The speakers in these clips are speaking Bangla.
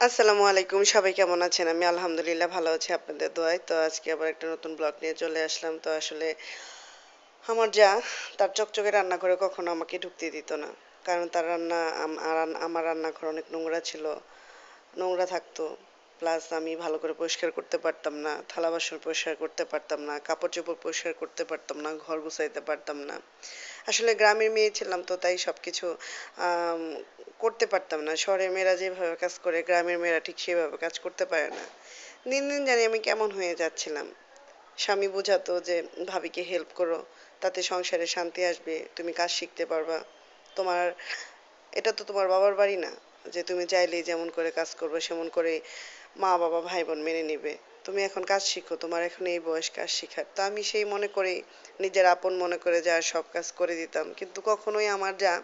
আসসালামু আলাইকুম, সবাই কেমন আছেন? আমি আলহামদুলিল্লাহ ভালো আছি, আপনাদের দোয়ায়। তো আজকে আবার একটা নতুন ব্লগ নিয়ে চলে আসলাম। তো আসলে আমার যা, তার চকচকে রান্নাঘরে কখনো আমাকে ঢুকতে দিত না। কারণ তার রান্না আমার রান্নাঘর অনেক নোংরা ছিল। নোংরা থাকতো। প্লাস আমি ভালো করে পরিষ্কার করতে পারতাম না, থালা বাসন পরিষ্কার করতে পারতাম না, কাপড় চোপড় পরিষ্কার করতে পারতাম না, ঘর গুছাইতে পারতাম না। আসলে গ্রামের মেয়ে ছিলাম তো, তাই সব কিছু করতে পারতাম না। শহরের মেয়েরা যেভাবে কাজ করে, গ্রামের মেয়েরা ঠিক সেভাবে কাজ করতে পারে না। দিন দিন জানি আমি কেমন হয়ে যাচ্ছিলাম। স্বামী বোঝাতো যে, ভাবিকে হেল্প করো, তাতে সংসারে শান্তি আসবে, তুমি কাজ শিখতে পারবা। তোমার, এটা তো তোমার বাবার বাড়ি না, যে তুমি চাইলেই যেমন করে কাজ করবে, সেমন করে মা, বাবা ভাই বোন মেনে নিবে। তুমি এখন কাজ শিখো, তোমার এখন এই বয়স কাজ শিখার। তো আমি সেই মনে করেই নিজের আপন মনে করে যা সব কাজ করে দিতাম। কিন্তু কখনোই আমার যা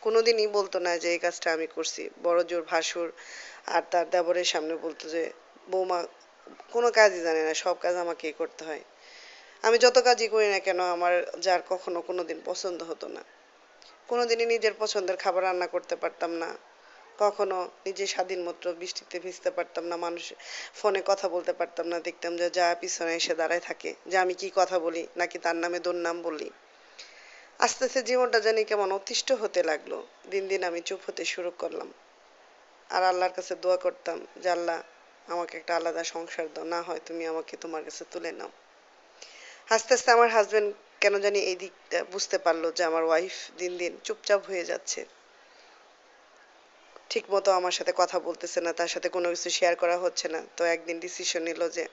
কোনোদিনই বলতো না যে, এই কাজটা আমি করছি। বড় জোর ভাসুর আর তার দেবরের সামনে বলতো যে, বৌমা, কোনো কাজই জানে না, সব কাজ আমাকেই করতে হয়। আমি যত কাজই করি না কেন, আমার যার কখনো কোনোদিন পছন্দ হতো না। কোনোদিনই নিজের পছন্দের খাবার রান্না করতে পারতাম না। কখনো নিজে স্বাধীন মতো বৃষ্টিতে ভিজতে পারতাম না, মানুষ ফোনে কথা বলতে পারতাম না। দেখতাম যে, যা পিছনে এসে দাঁড়ায় থাকে, যে, আমি কি কথা বলি, নাকি তার নামে দুর্নাম বলি। আস্তে আস্তে জীবনটা জানি কেমন অতিষ্ঠ হতে লাগল। দিন দিন আমি চুপ হতে শুরু করলাম। আর আল্লাহর কাছে দোয়া করতাম যে, আল্লাহ, আমাকে একটা আলাদা সংসার দাও। না হয় তুমি আমাকে তোমার কাছে তুলে নাও। আস্তে আস্তে আমার হাজবেন্ড কেন জানি এই দিকটা বুঝতে পারল যে, আমার ওয়াইফ দিন দিন চুপচাপ হয়ে যাচ্ছে। ঠিক মতো আমার সাথে কথা বলতেছে না, তার সাথে কোনো কিছু শেয়ার করা হচ্ছে না। তো একদিন ডিসিশন নিল যে,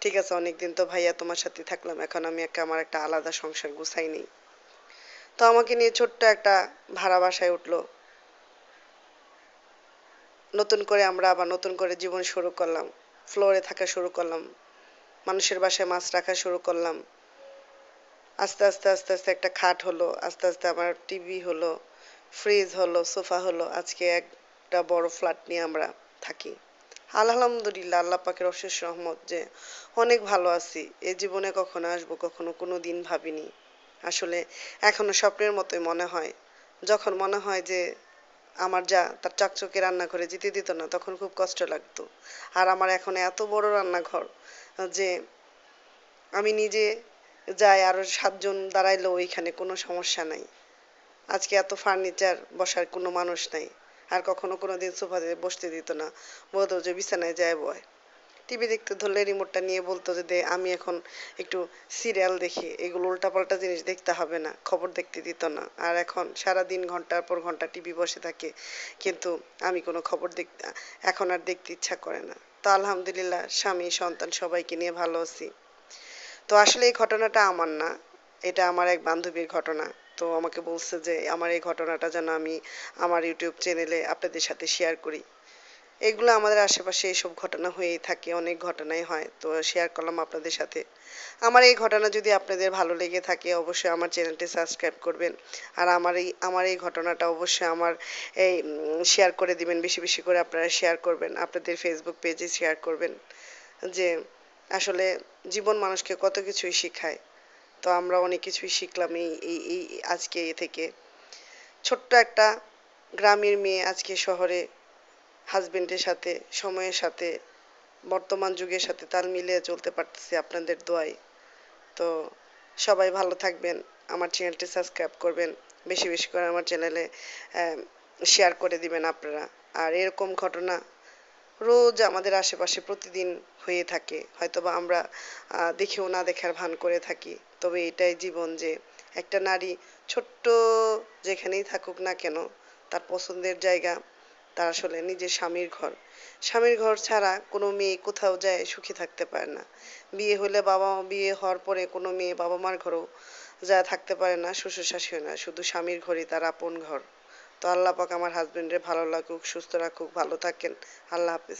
ঠিক আছে, অনেকদিন তো ভাইয়া তোমার সাথে থাকলাম। এখন আমি একটা, আমার একটা আলাদা সংসার গুছাই নিই। তো আমাকে নিয়ে ছোট্ট একটা ভাড়া বাসায় উঠল। নতুন করে আমরা আবার নতুন করে জীবন শুরু করলাম। ফ্লোরে থাকা শুরু করলাম। মানুষের বাসায় মাছ রাখা শুরু করলাম। আস্তে আস্তে আস্তে আস্তে একটা খাট হলো, আস্তে আস্তে আমার টিভি হলো ফ্রিজ হলো, সোফা হলো, আজকে একটা বড় ফ্ল্যাট নিয়ে আমরা থাকি। আলহামদুলিল্লাহ, আল্লাহ পাকের অশেষ রহমত যে অনেক ভালো আছি। এ জীবনে কখনো আসব, কখনো কোনো দিন ভাবিনি। আসলে এখনও স্বপ্নের মতোই মনে হয়। যখন মনে হয় যে আমার যা, তার চকচকে রান্নাঘরে যেতে দিত না, তখন খুব কষ্ট লাগতো। আর আমার এখন এত বড় রান্নাঘর, যে আমি নিজে যাই আরও সাতজন দাঁড়াইলেও ওইখানে কোনো সমস্যা নাই। আজকে এত ফার্নিচার বসার কোনো মানুষ নাই। আর কখনো কোনো দিন সোফাতে বসতে দিত না। বলতো যে বিছানায় যায় বয় টিভি দেখতে ধরলে রিমোটটা নিয়ে বলতো যে দে, আমি এখন একটু সিরিয়াল দেখি। এগুলো উল্টাপাল্টা জিনিস দেখতে হবে না, খবর দেখতে দিত না। আর এখন সারা দিন ঘণ্টার পর ঘণ্টা টিভি বসে থাকে, কিন্তু আমি কোনো খবর দেখতে এখন আর দেখতে ইচ্ছা করে না। তো আলহামদুলিল্লাহ, স্বামী, সন্তান সবাইকে নিয়ে ভালো আছি। তো আসলে এই ঘটনাটা আমার না, এটা আমার এক বান্ধবীর ঘটনা। তো আমাকে বলছে যে, আমার এই ঘটনাটা যেন আমি আমার ইউটিউব চ্যানেলে আপনাদের সাথে শেয়ার করি। এগুলো আমাদের আশেপাশে এইসব ঘটনা হয়েই থাকে, অনেক ঘটনাই হয়, তো শেয়ার করলাম আপনাদের সাথে। আমার এই ঘটনা যদি আপনাদের ভালো লেগে থাকে, অবশ্যই আমার চ্যানেলটি সাবস্ক্রাইব করবেন। আর আমার এই আমার এই ঘটনাটা অবশ্যই আমার এই শেয়ার করে দিবেন, বেশি বেশি করে আপনারা শেয়ার করবেন, আপনাদের ফেসবুক পেজে শেয়ার করবেন। যে আসলে জীবন মানুষকে কত কিছুই শেখায়, তো আমরা অনেক কিছুই শিখলাম এই এই আজকে এ থেকে। ছোট্ট একটা গ্রামের মেয়ে আজকে শহরে হাজবেন্ডের সাথে, সময়ের সাথে, বর্তমান যুগের সাথে তাল মিলিয়ে চলতে পারতেছি আপনাদের দোয়ায়। তো সবাই ভালো থাকবেন, আমার চ্যানেলটি সাবস্ক্রাইব করবেন, বেশি বেশি করে আমার চ্যানেলে শেয়ার করে দিবেন আপনারা। আর এরকম ঘটনা রোজ আমাদের আশেপাশে প্রতিদিন হয়ে থাকে। হয়তোবা আমরা দেখেও না দেখার ভান করে থাকি। তবে এটাই জীবন যে একটা নারী ছোট্ট যেখানেই থাকুক না কেন, তার পছন্দের জায়গা তার আসলে নিজের স্বামীর ঘর। স্বামীর ঘর ছাড়া কোনো মেয়ে কোথাও যায় সুখী থাকতে পারে না। বিয়ে হলে বাবা, বিয়ে হওয়ার পরে কোনো মেয়ে বাবা মার ঘরেও যা থাকতে পারে না, শ্বশুর শাশুড়ি না শুধু স্বামীর ঘরই তার আপন ঘর। তো আল্লাহ পাক আমার হাজবেন্ডের ভালো লাগুক, সুস্থ রাখুক, ভালো থাকেন। আল্লাহ হাফেজ।